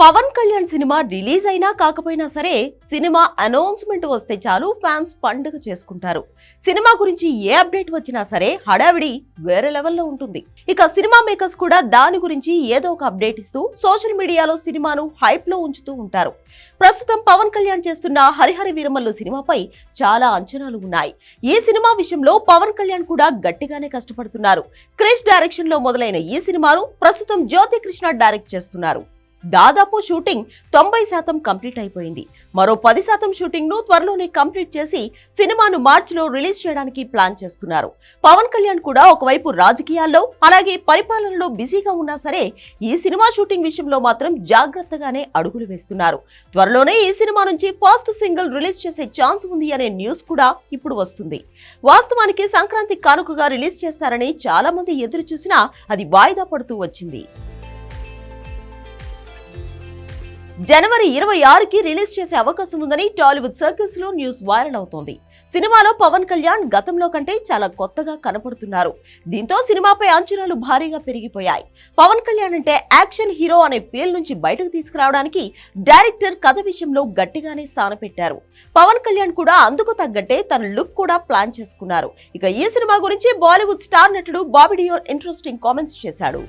Pawan Kalyan cinema release అయినా కాకపోయినా సరే సినిమా అనౌన్స్మెంట్ వస్తే చాలు ఫ్యాన్స్ పండుగ చేసుకుంటారు. సినిమా గురించి ఏ అప్డేట్ వచ్చినా సరే హడావిడి వేరే లెవెల్లో ఉంటుంది. ఇక సినిమా మేకర్స్ కూడా దాని గురించి ఏదో ఒక అప్డేట్ ఇస్తూ సోషల్ మీడియాలో సినిమాను హైప్లో ఉంచుతూ ఉంటారు. ప్రస్తుతం పవన్ కళ్యాణ్ చేస్తున్న హరిహర వీరమల్లు సినిమాపై చాలా అంచనాలు ఉన్నాయి. ఈ సినిమా విషయంలో పవన్ కళ్యాణ్ కూడా గట్టిగానే కష్టపడుతున్నారు. క్రిష్ డైరెక్షన్లో మొదలైన ఈ సినిమాను ప్రస్తుతం జ్యోతి కృష్ణ డైరెక్ట్ చేస్తున్నారు. దాదాపు షూటింగ్ తొంభై శాతం కంప్లీట్ అయిపోయింది. మరో పది శాతం షూటింగ్ను త్వరలోనే కంప్లీట్ చేసి సినిమాను మార్చిలో రిలీజ్ చేయడానికి ప్లాన్ చేస్తున్నారు. పవన్ కళ్యాణ్ కూడా ఒకవైపు రాజకీయాల్లో అలాగే పరిపాలనలో బిజీగా ఉన్నా సరే ఈ సినిమా షూటింగ్ విషయంలో మాత్రం జాగ్రత్తగానే అడుగులు వేస్తున్నారు. త్వరలోనే ఈ సినిమా నుంచి ఫస్ట్ సింగిల్ రిలీజ్ చేసే ఛాన్స్ ఉంది అనే న్యూస్ కూడా ఇప్పుడు వస్తుంది. వాస్తవానికి సంక్రాంతి కానుకగా రిలీజ్ చేస్తారని చాలా మంది ఎదురు చూసినా అది వాయిదా పడుతూ వచ్చింది. జనవరి ఇరవై ఆరుకి రిలీజ్ చేసే అవకాశం ఉందని టాలీవుడ్ సర్కిల్స్లో న్యూస్ వైరల్ అవుతోంది. సినిమాలో పవన్ కళ్యాణ్ గతంలో కంటే చాలా కొత్తగా కనపడుతున్నారు. దీంతో సినిమాపై అంచనాలు భారీగా పెరిగిపోయాయి. పవన్ కళ్యాణ్ అంటే యాక్షన్ హీరో అనే పేరు నుంచి బయటకు తీసుకురావడానికి డైరెక్టర్ కథ విషయంలో గట్టిగానే సానపెట్టారు పవన్ కళ్యాణ్ కూడా అందుకు తగ్గట్టే తన లుక్ కూడా ప్లాన్ చేసుకున్నారు. ఇక ఈ సినిమా గురించి బాలీవుడ్ స్టార్ నటుడు బాబీ డియోల్ ఇంట్రెస్టింగ్ కామెంట్స్ చేశాడు.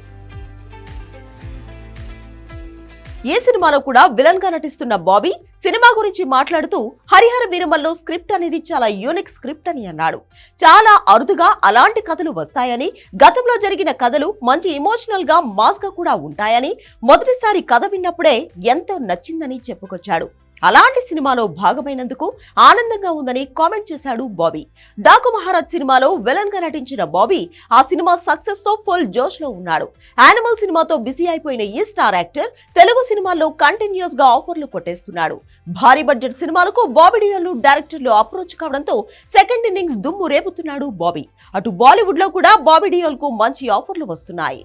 ఏ సినిమాలో కూడా విలన్గా నటిస్తున్న బాబీ సినిమా గురించి మాట్లాడుతూ హరిహర వీరమల్లో స్క్రిప్ట్ అనేది చాలా యూనిక్ స్క్రిప్ట్ అని అన్నాడు. చాలా అరుదుగా అలాంటి కథలు వస్తాయని గతంలో జరిగిన కథలు మంచి ఇమోషనల్గా మాస్గా కూడా ఉంటాయని మొదటిసారి కథ విన్నప్పుడే ఎంతో నచ్చిందని చెప్పుకొచ్చాడు. అలాంటి సినిమాలో భాగమైనందుకు ఆనందంగా ఉందని కామెంట్ చేశాడు బాబీ. డాకు మహారాజ్ సినిమాలో విలన్గా నటించిన బాబీ ఆ సినిమా సక్సెస్తో ఫుల్ జోష్లో ఉన్నాడు. యానిమల్ సినిమాతో బిజీ అయిపోయిన ఈ స్టార్ యాక్టర్ తెలుగు సినిమాల్లో కంటిన్యూస్గా ఆఫర్లు కొట్టేస్తున్నాడు. భారీ బడ్జెట్ సినిమాలకు బాబీ డియోల్ను డైరెక్టర్లు అప్రోచ్ కావడంతో సెకండ్ ఇన్నింగ్స్ దుమ్ము రేపుతున్నాడు బాబీ. అటు బాలీవుడ్లో కూడా బాబీ డియోల్కు మంచి ఆఫర్లు వస్తున్నాయి.